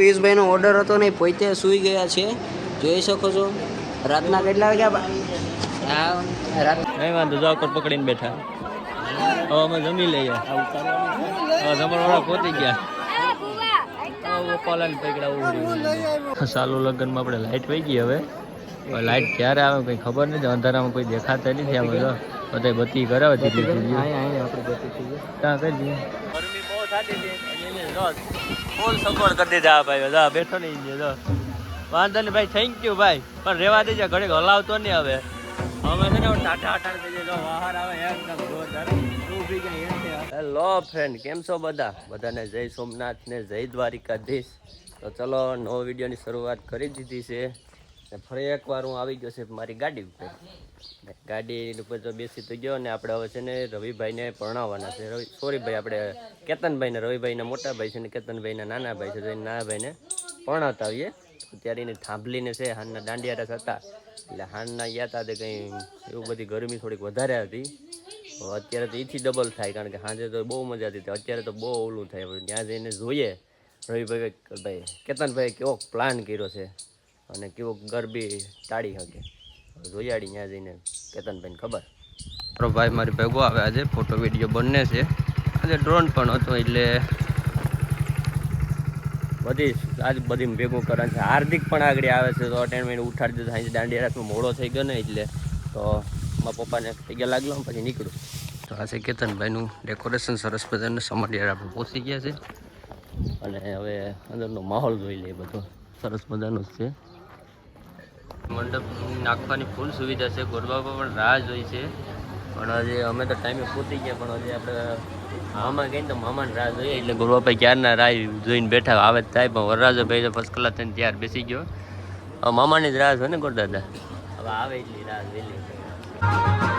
પિયુષભાઈનો order હતો ને પોતે સૂઈ ગયા છે. જોઈ શકો છો. રાતના કેટલા વાગ્યા હા રાત નહીં વાંધો જાવ પર પકડીને બેઠા. હવે અમે જમી લઈએ. જમણવાળા પહોંચી ગયા. સાલું લગ્નમાં આપણે લાઈટ વહી ગઈ હવે. લાઇટ લાઈટ ક્યારે આવે કંઈ ખબર નથી. અંધારામાં કોઈ દેખાતા નથી આ બધા બધા બત્તી કરાવે ત્યાં કરી દઈએ. ફૂલ સગવડ કરી દીધા આ ભાઈ જા બેઠો નહીં જો. વાંધો નહીં ભાઈ થેન્ક યુ ભાઈ. પણ રહેવા દેજે ઘડીક હલાવતો નહીં હવે. અમે છે ને ટાટા ટાટા થઈ જાય. બહાર આવે એકદમ જોરદાર. હેલો ફ્રેન્ડ કેમ છો બધા? બધાને જય સોમનાથ ને જય દ્વારિકાધીશ. તો ચલો નવો વિડીયોની શરૂઆત કરી દીધી છે. ફરી એકવાર હું આવી ગયો છે મારી ગાડી ઉપર. ગાડી ઉપર તો બેસી તો ગયો ને આપણે હવે છે ને રવિભાઈને પરણાવવાના છે. રવિ સોરી ભાઈ, આપણે કેતનભાઈને, રવિભાઈના મોટા ભાઈ છે ને કેતનભાઈના નાના ભાઈ છે, તો એના નાના ભાઈને પરણાવતા આવીએ. અત્યારે ત્યારે એને થાંભલીને છે, હાનના દાંડિયા રસ હતા. એટલે હાનના ગયા હતા તે કંઈ એવું બધી ગરમી થોડીક વધારે હતી. અત્યારે તો એથી ડબલ થાય, કારણ કે સાંજે તો બહુ મજા હતી. અત્યારે તો બહુ ઓલું થાય. ત્યાં જઈને જોઈએ. રવિભાઈ ભાઈ કેતનભાઈ કેવો પ્લાન કર્યો છે અને કેવો ગરબી ટાળી શકે. હવે ત્યાં જઈને કેતનભાઈને ખબર? મારો ભાઈ મારી ભેગો આવે આજે ફોટો વીડિયો બંને છે. આજે ડ્રોન પણ હતો એટલે બધી આજ બધી ભેગું કરે છે. હાર્દિક પણ આગળ આવે છે તો અટેન્ડમેન્ટ ઉઠાડી દીધો સાંજે દાંડિયા રાતમાં મોડો થઈ ગયો ને એટલે તો મારા પપ્પાને પૈયા લાગલો પછી નીકળ્યું તો આ છે કેતનભાઈનું ડેકોરેશન સરસ બધાને સમાડિયાર આપણે પહોંચી ગયા છે. અને હવે અંદરનો માહોલ જોઈ લઈએ બધો. સરસ મજાનો જ છે. મંડપ નાખવાની ફૂલ સુવિધા છે. ગોરબા પણ રાહ જોઈ છે. પણ હજી અમે તો ટાઈમે પહોંચી ગયા, પણ હજી આપણે મામા ગઈ તો મામાને રાહ જોઈએ. એટલે ગોરબાભાઈ ક્યારના રાહ જોઈને બેઠા આવે થાય, પણ વરરાજાભાઈ તો ફર્સ્ટ ક્લાસ થઈને ત્યાર બેસી ગયો. હવે મામાની જ રાહ છે ને ગોરદાદા? હવે આવે એટલી રાહ વહેલી.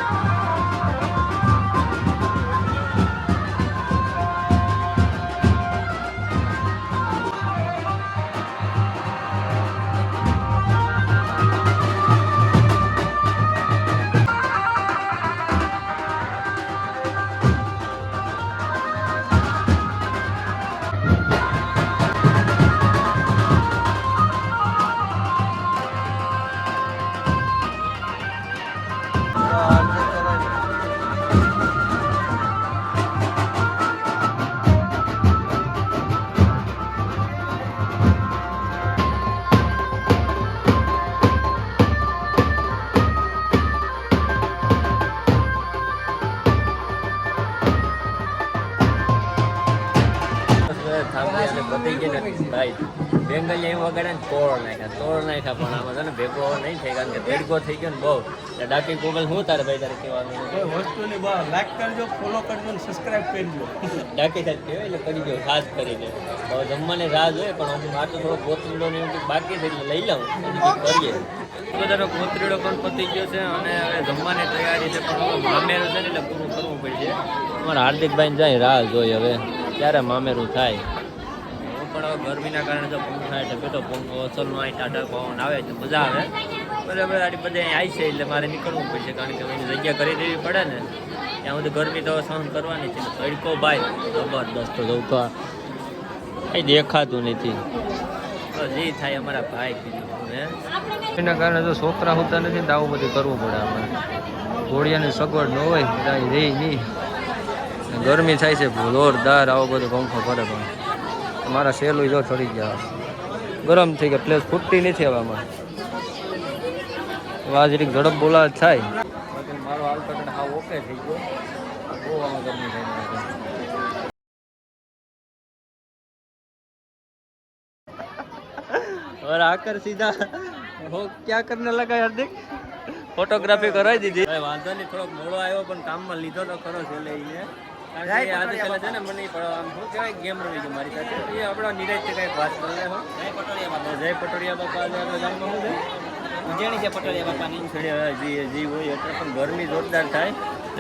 એવું ને તોડ નાખ્યા તોડ નાખ્યા પણ આમાં છે ને ભેગો નહીં થાય કારણ કે ભેગો થઈ ગયો ને બહુ. એટલે ડાકી ગોગલ શું તારે ભાઈ તારે કહેવાનું? વસ્તુની બહાર લાઈક કરજો ફોલો કરજો અને સબસ્ક્રાઇબ કરજો. ડાકી સાહેબ કહેવાય એટલે કરી દો ખાસ કરીને હવે જમવાની રાહ જોઈએ પણ હું તો થોડો ગોતરીડો ને એવું બાકી છે એટલે લઈ લઉં. કરીએ. તો બધાનો કોથરીડો પણ પતી ગયો છે અને હવે જમવાની તૈયારી છે પણ મામેરું છે ને એટલે પૂરું કરવું પડશે. અમારા હાર્દિકભાઈ જાય રાહ જોઈ હવે ત્યારે મામેરું થાય. હું પણ હવે ગરમીના કારણે જો પંખો એટલે બેઠો પંખો અસલનો અહીં ટાટા પવન આવે છે મજા આવે. બરાબર આડી બધા અહીં આવી છે એટલે મારે નીકળવું પડશે કારણ કે એની જગ્યા કરી દેવી પડે ને. ત્યાં સુધી ગરમી તો સહન કરવાની છે. તડકો ભાઈ. જબરદસ્ત જવું તો કંઈ દેખાતું નથી. તો જે થાય અમારા ભાઈ કીધું એના કારણે જો છોકરા હોતા નથી તો આવું બધું કરવું પડે અમારે. ઘોડિયાની સગવડ ન હોય રહી નહીં. ગરમી થાય છે, જોરદાર આવો બધો પંખો કરે પણ. મારા સેલું જો ચડી ગયા ગરમ થઈ ગયા પ્લેસ ફૂટતી નથી હવે આમાં વાજરી ઝડપ બોલા થાય બાકી મારો હાલ તો હા ઓકે થઈ ગયો બહુ આમાં ગરમી થઈ और आकर सीधा वो क्या करने लगा हार्दिक ફોટોગ્રાફી કરાવી દીધી ભાઈ વાંધો નહીં થોડોક મોડો આવ્યો પણ કામમાં લીધો તો ખરો છે એટલે એને કારણ કે આજે પેલા છે ને મને આમ શું કહેવાય ગેમ રમી ગઈ મારી સાથે. એ આપણા નિરાજ કઈ વાત કરે હો જય પટોડિયા જય પટોડિયા બાપા આપણે ગામમાં શું છે? ઉજેણી છે પટોડિયા બાપાની. જી જી હોય એટલે પણ ગરમી જોરદાર થાય.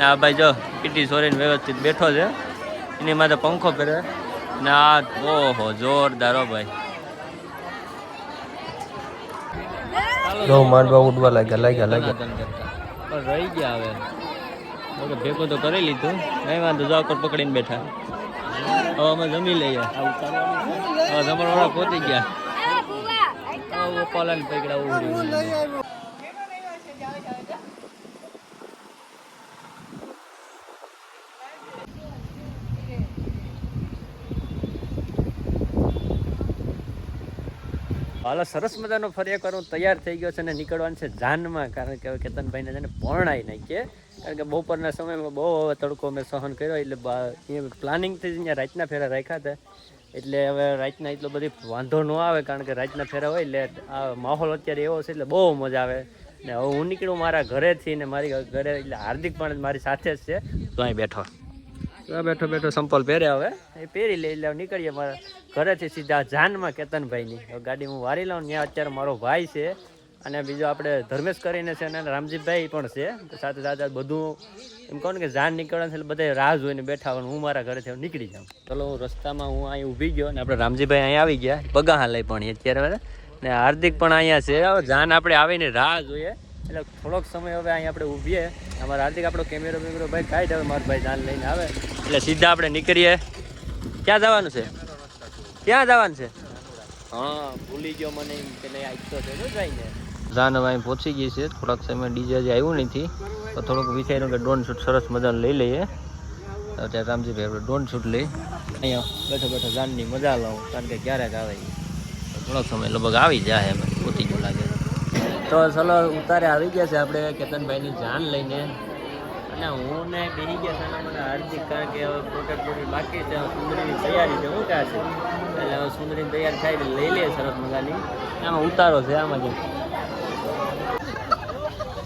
આ ભાઈ જો પીટી સોરીને વ્યવસ્થિત બેઠો છે. એની માથે પંખો પહેરે ને આ ઓહો જોરદાર હો ભાઈ. માંડવા ઉડવા લાગ્યા લાગ્યા લાગ્યા. પણ રહી ગયા હવે. ઓકે ભેગો તો કરી લીધું. નહીં વાંધો જાવ પકડીને બેઠા. હવે અમે જમી લઈએ. હવે જમણવાળા પહોંચી ગયા. પલાન પકડા ઉડી હાલો, સરસ મજાનો ફરી એકવાર તૈયાર થઈ ગયો છે અને નીકળવાનું છે જાનમાં, કારણ કે હવે કેતનભાઈને છે ને પરણાઈ નાખીએ. કારણ કે બપોરના સમયમાં બહુ તડકો મેં સહન કર્યો, એટલે પ્લાનિંગથી જ અહીંયા રાતના ફેરા રાખ્યા હતા. એટલે હવે રાતના એટલો બધી વાંધો ન આવે, કારણ કે રાતના ફેરા હોય એટલે આ માહોલ અત્યારે એવો છે એટલે બહુ મજા આવે. ને હવે હું નીકળું મારા ઘરેથી ને મારી ઘરે, એટલે હાર્દિક પણ મારી સાથે જ છે. તો અહીં બેઠો. બેઠો બેઠો સંપલ પહેરે હવે. એ પહેરી લે, એટલે નીકળીએ મારા ઘરેથી સીધા જાનમાં કેતનભાઈની. ગાડી હું વારી લઉં ત્યાં અત્યારે મારો ભાઈ છે. અને બીજો આપણે ધર્મેશ કરીને છે અને રામજીભાઈ પણ છે. સાથે સાથે બધું એમ કહો ને કે જાન નીકળે છે એટલે બધા રાહ જોઈને બેઠા હોય ને હું મારા ઘરેથી નીકળી જાઉં. ચલો, હું રસ્તામાં હું અહીં ઊભી ગયો અને આપણે રામજીભાઈ અહીં આવી ગયા. પગાહા લઈ પણ અત્યારે ને હાર્દિક પણ અહીંયા છે. જાન આપણે આવીને રાહ જોઈએ. એટલે થોડોક સમય હવે અહીં આપણે ઊભીએ. અમારા હાર્દિક, આપણો કેમેરો બેમેરો ભાઈ કાઢી હવે મારો ભાઈ જાન લઈને આવે. એટલે સીધા આપણે નીકળીએ. ક્યાં જવાનું છે? ક્યાં જવાનું છે? હા, ભૂલી ગયો મને એમ કે નહીં, આજ તો છે જઈને જાન હવે અહીં પહોંચી ગઈ છે. થોડાક સમય ડીજે હજી આવ્યું નથી. તો થોડુંક વિચાર્યું કે ડ્રોન શૂટ સરસ મજાનું લઈ લઈએ. અત્યારે ત્યાં રામજીભાઈ આપણે ડ્રોન શૂટ લઈ. અહીંયા બેઠો બેઠો જાનની મજા લઉં કારણ કે ક્યારેક આવે થોડોક સમય લગભગ આવી જાય એમ, પહોંચી ગયું લાગે. તો ચલો, ઉતારે આવી ગયા છે આપણે કેતનભાઈની જાન લઈને. અને હું ને બેસી ગયા છે મને હાર્દિક, કારણ કે હવે પ્રોટેક્ટ બોટી બાકી છે. સુંદરીની તૈયારી છે, હું ક્યાં છે? એટલે હવે સુંદરીની તૈયાર થાય લઈ લઈએ સરસ મજાની. આમાં ઉતારો છે, આમાં જે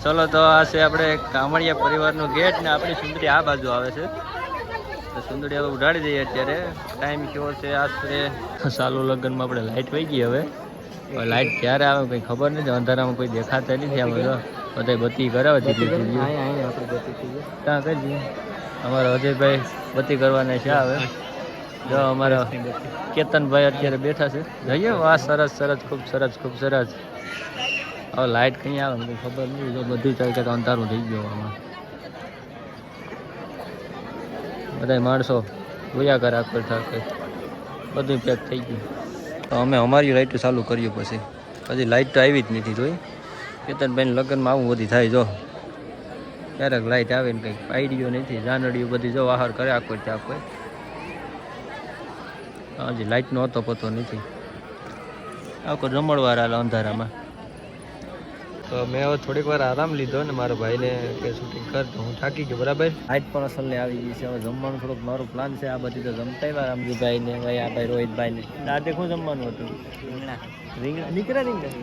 ચલો તો આ છે આપણે કામળિયા પરિવારનો ગેટ ને આપણી સુંદરી આ બાજુ આવે છે. તો સુંદરી હવે ઉડાડી દઈએ અત્યારે. ટાઈમ કેવો છે? આશરે સાલું લગ્નમાં આપણે લાઇટ વહી ગઈ હવે. લાઇટ ક્યારે આવે કંઈ ખબર નથી. અંધારામાં કોઈ દેખાતા નથી આ જો. બધા બત્તી કરાવે ત્યાં કરજી અમારા અજયભાઈ બત્તી કરવાના છે હવે. જો અમારા કેતનભાઈ અત્યારે બેઠા છે. જઈએ. વાહ સરસ સરસ ખૂબ સરસ ખૂબ સરસ. હવે લાઇટ કઈ આવે મને ખબર નહીં. જો બધું ચાલે તો અંધારું થઈ ગયું આમાં. બધા માણસો જોયા કરે આખર થાકે. બધું પેક થઈ ગયું. તો અમે અમારી લાઇટ ચાલુ કર્યું પછી. પછી લાઇટ તો આવી જ નથી જોઈ. કેતનભાઈ લગ્નમાં આવું બધી થાય જો. ક્યારેક લાઇટ આવે ને કંઈક આઈડિયો નથી, જાનડીઓ બધી જો આહાર કરે આખો ત્યાં કોઈ. હજી લાઇટનો હતો પતો નથી. આખો રમણવાર હાલ અંધારામાં. તો મેં હવે થોડીક વાર આરામ લીધો ને મારા ભાઈને કે શૂટિંગ કર તો હું થાકી ગયો બરાબર? હાઈટ પણ અસલ ને આવી ગઈ છે. હવે જમવાનું થોડુંક મારું પ્લાન છે. આ બધી તો જમતા આવ્યા રામજીભાઈ ને ભાઈ આ ભાઈ રોહિતભાઈ ને આજે શું જમવાનું હતું? રીંગણા. નીકળ્યા રીંગણા?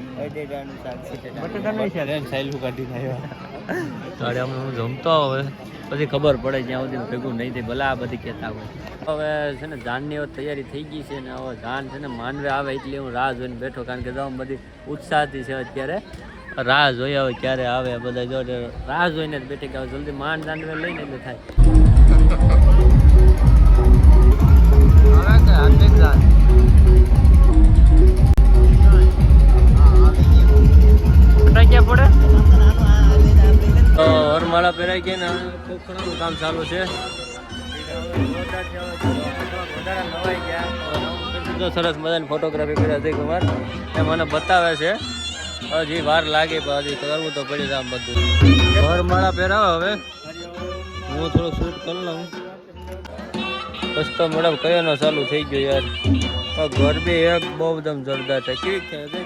તારે અમે હું જમતો હવે. પછી ખબર પડે જ્યાં સુધી ભેગું નહીં થાય ભલે આ બધી કહેતા હોય. હવે છે ને જાનની હવે તૈયારી થઈ ગઈ છે ને હવે જાન છે ને માનવે આવે એટલે હું રાહ જોઈને બેઠો. કારણ કે જાઉં બધી ઉત્સાહથી છે અત્યારે. રાહ જોઈ આવે ક્યારે આવે બધા જો રાહ જોઈને જ બેઠી કે જલ્દી માન દાંડવે લઈને જ થાય. વરમાળા પહેરાઈ ગઈ ને કામ ચાલુ છે. સરસ મજાની ફોટોગ્રાફી કર્યા અજય કુમાર એ મને બતાવે છે. હજી વાર લાગે પણ હજી કરવું તો પડી રામ આમ બધું. મારા પહેરાવો હવે. હું થોડું શૂટ કરી લઉં. રસ્તો મેડમ કયો નો ચાલુ થઈ ગયો યાર. પણ બી એક બહુ એકદમ જોરદાર છે. કેવી અજય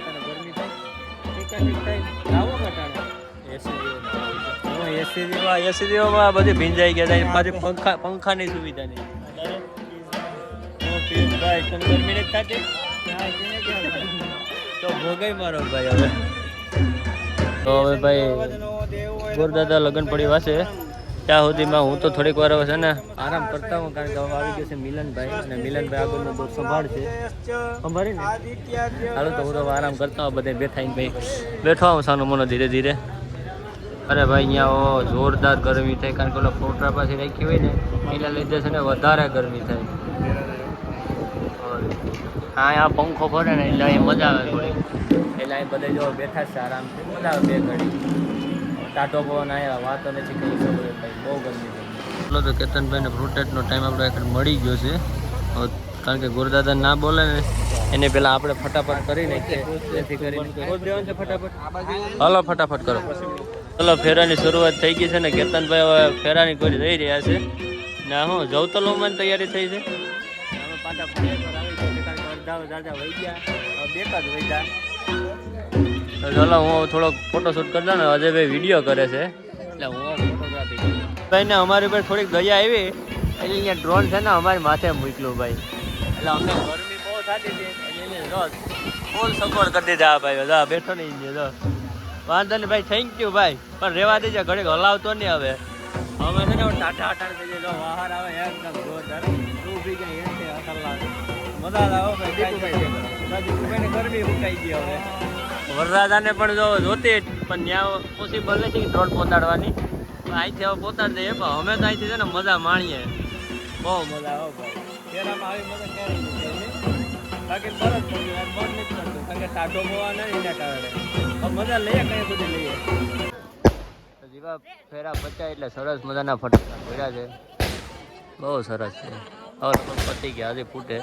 ગરમી થાય? એસી જેવામાં બધી ભીંજાઈ ગયા પાછી પંખા પંખાની સુવિધા નહીં ગરમી નથી થતી. તો ભોગાઈ મારો ભાઈ હવે. તો હવે ભાઈ, ગોરદાદા લગ્ન પડી વાસે. ત્યાં સુધીમાં હું તો થોડીક વાર છે ને આરામ કરતા હું કારણ કે હવે આવી ગયો છે મિલનભાઈ અને મિલનભાઈ આગળનો બહુ સંભાળ છે. સંભાળી ને? હાલો તો હું તો આરામ કરતા હોઉં, બધે બેઠા ભાઈ. બેઠો આવું સાનું મને ધીરે ધીરે. અરે ભાઈ, અહીંયા જોરદાર ગરમી થાય. કારણ કે ઓલા ફોટા પાસે રાખી હોય ને, એના લીધે છે ને વધારે ગરમી થાય. હા આ પંખો ફરે ને એટલે અહીં મજા આવે થોડી. એટલે અહીં બધા જો બેઠા છે આરામથી. મજા આવે બે ઘડી. ટાટો પવન આવ્યા વાતો નથી કહી શકું ભાઈ બહુ ગરમી એટલો તો કેતનભાઈને ફ્રૂટેટનો ટાઈમ આપણે આગળ મળી ગયો છે. કારણ કે ગુરુદાદા ના બોલે ને એને પેલા આપણે ફટાફટ કરી નાખીએ. જેથી કરીને ફટાફટ. હાલો ફટાફટ કરો. ચલો ફેરાની શરૂઆત થઈ ગઈ છે ને કેતનભાઈ હવે ફેરાની કરી રહી રહ્યા છે. ના હું જવતલોમાં તૈયારી થઈ છે. દાદા વહી ગયા. બેકાર વહી ગયા. તો હું થોડોક ફોટોશૂટ કરી દઉં ને અજયભાઈ વીડિયો કરે છે. એટલે હું ફોટોગ્રાફી કરું. ભાઈ ને અમારી પર થોડીક દયા આવી. એટલે અહીંયા ડ્રોન છે ને અમારી માથે મૂકલું ભાઈ. એટલે અમને ગરમી બહુ થતી હતી ફૂલ સપોર્ટ કરી દીધા ભાઈ બધા બેઠો નહીં વાંધો નહીં ભાઈ થેન્ક યુ ભાઈ. પણ રેવા દેજે ઘડીક હલાવતો નહીં હવે. અમે છે ને ટાટા ટાટા થઈ જાય બહાર આવે એકદમ જોરદાર. તું બી ગઈ એમ છે લાગે મજા આવે ભાઈ દીકુભાઈ દીકુભાઈને ગરમી ઉકાઈ ગઈ હવે. વરરાજાને પણ જો જોતી પણ ત્યાં પોસિબલ નથી કે ડ્રોન પહોંચાડવાની અહીંથી હવે પહોંચાડી દઈએ. પણ અમે તો અહીંથી છે ને મજા માણીએ. બહુ મજા આવે ભાઈ. કેરામાં આવી મજા ક્યારેય બાકી મન નથી કરતું કારણ કે ટાઢો મોવા નહીં એના કારણે મજા લઈએ કઈ સુધી લઈએ. જીવા ફેરા પચાય એટલે સરસ મજાના ફટાકડા ફેરા છે. બહુ સરસ છે. હવે પણ પતી ગયા હજી ફૂટે.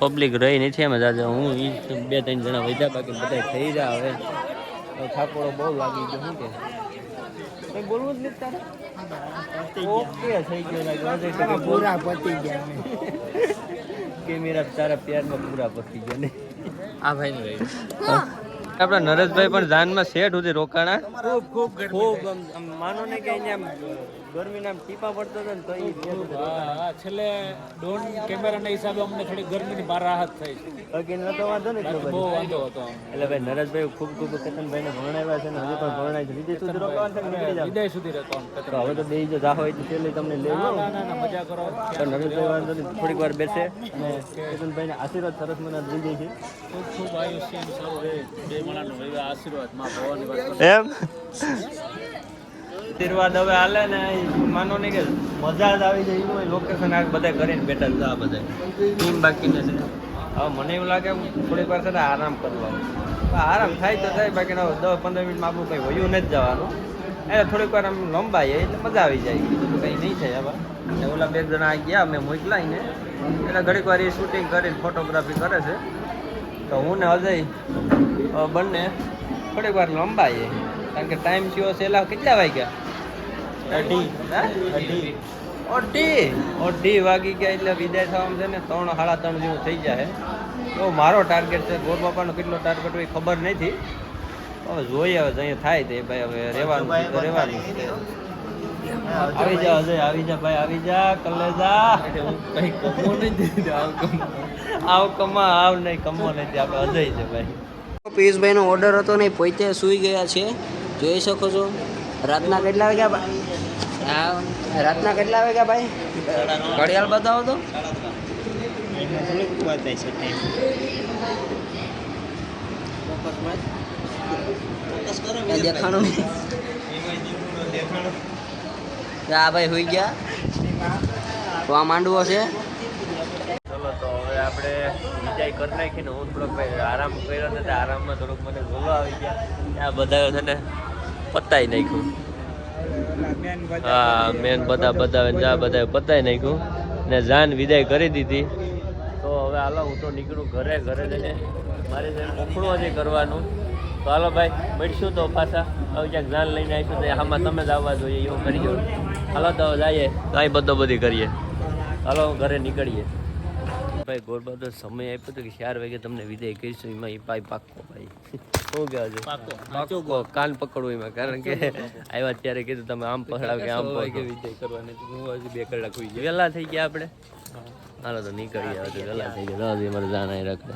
પબ્લિક રહી નથી એમ આજે. હું એ બે ત્રણ જણા વધ્યા બાકી બધા થઈ જાય હવે. હવે બહુ લાગી ગયો શું કે? બોલવું જ નથી તારે? ઓકે થઈ ગયો. પૂરા પતી ગયા કે મેરા તારા પ્યારમાં પૂરા પકી ગયા ને. આ ભાઈ ને આપણા નરેશભાઈ પણ જાનમાં શેઠ સુધી રોકાણા. ખૂબ ખૂબ ખૂબ માનો ને કે અહીંયા આમ ગરમીના ટીપા પડતો હતો ને તો એ છેલ્લે ડોન કેમેરાના હિસાબે અમને થોડી ગરમીની બહાર રાહત થઈ છે. બાકી નતો વાંધો ને બહુ વાંધો હતો એટલે ભાઈ નરેશભાઈ ખૂબ ખૂબ કેતનભાઈને ભણાવ્યા છે ને હજી પણ ભણાય છે. વિદેશ સુધી રોકાવાનું છે નીકળી જાવ? વિદાય સુધી રહેતો તો હવે તો બે જો જાહો એટલે છેલ્લે તમને લેવું ના ના ના મજા કરો. તો નરેશભાઈ વાંધો થોડીક વાર બેસે અને કેતનભાઈને આશીર્વાદ સરસ મને દઈ દે છે. ખૂબ ખૂબ આયુષ્ય સારું રહે. બે માણાનો આશીર્વાદમાં ભવાની એમ? આશીર્વાદ હવે હાલે ને માનો નહીં કે મજા જ આવી જાય એવું લોકેશન આ બધા કરીને બેઠા આ બધા ટીમ બાકીને છે. હવે મને એવું લાગે થોડીક વાર છે આરામ કરવા આરામ થાય તો થાય, બાકી દસ પંદર મિનિટમાં આપણું કંઈ વયું નથી જવાનું. એટલે થોડીક વાર આમ લંબાઈએ એટલે મજા આવી જાય. કંઈ નહીં થાય હવે. ઓલા બે જણા ગયા, અમે મોકલાઈને એટલે ઘડીક વાર એ શૂટિંગ કરીને ફોટોગ્રાફી કરે છે. તો હું ને અજય બંને થોડીક વાર લંબાઈએ. કારણ કે ટાઈમ થયો છેલ્લા કેટલા વાગ્યા? અઢી. અઢી. અઢી? અઢી વાગી ગયા એટલે વિદાય થવામાં છે ને ત્રણ સાડા ત્રણ જેવું થઈ જાય તો મારો ટાર્ગેટ છે ગોર બાપાનો કેટલો ટાર્ગેટ હોય ખબર નથી. હવે જોઈએ હવે અહીંયા થાય તે ભાઈ હવે રહેવાનું રહેવાનું આવી જા અજય આવી જા ભાઈ આવી જા કલેજા. કઈ કમો નહીં આવ કમા. આવ નહીં કમો નહીં આપણે અજય છે ભાઈ. પિયુષભાઈનો ઓર્ડર હતો ને પોતે સૂઈ ગયા છે. જોઈ શકો છો. રાતના કેટલા વાગ્યા? હા રાતના કેટલા વાગ્યા ભાઈ? ઘડિયાળ બતાવો તો. દેખાણું આ ભાઈ હોઈ ગયા. તો આ માંડવો છે. ચલો તો હવે આપણે વિદાય કરી નાખીને હું થોડોક ભાઈ આરામ કર્યો ને આરામમાં થોડોક મને ગોલો આવી ગયા. આ બધા છે ને પતાઈ નાખ્યું. હા મેન બધા બધા જા બધા પતાઈ નાખ્યું. ને જાન વિદાય કરી દીધી. તો હવે હાલો હું તો નીકળું ઘરે ઘરે જઈને. મારે જઈને મોકળું હજી કરવાનું. તો હાલો ભાઈ મળીશું તો પાછા. હવે ક્યાંક જાન લઈને આવીશું તો આમાં તમે જ આવવા જોઈએ એવું કરી દો હાલો તો જઈએ. કાંઈ બધો બધી કરીએ. હાલો ઘરે નીકળીએ. ભાઈ ગોરબાદો સમય આપ્યો તો કે ચાર વાગે તમને વિદાય કહીશું એમાં એ ભાઈ પાક્કો ભાઈ. શું કહે છે? પાક્કો. કાન પકડવું એમાં કારણ કે આવ્યા ત્યારે કીધું તમે આમ પકડાવ કે આમ કે વિદાય કરવાની હું હજી બે કલાક હોઈ ગયા. વહેલા થઈ ગયા આપણે? હાલો તો નીકળી આવે તો વહેલા થઈ ગયા. દસ મારે જાણ રખડે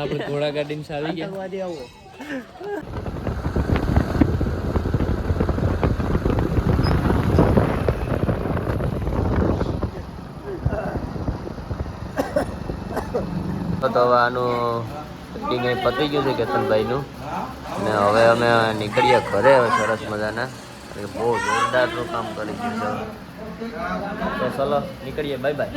આપણે ઘોડા ગાડીને આવી ગયા. તો આનું શૂટિંગ અહીં પતી ગયું છે કેતનભાઈનું. ને હવે અમે નીકળીએ ઘરે, હવે સરસ મજાના. બહુ જોરદારનું કામ કરી છે. તો ચલો, નીકળીએ. Bye bye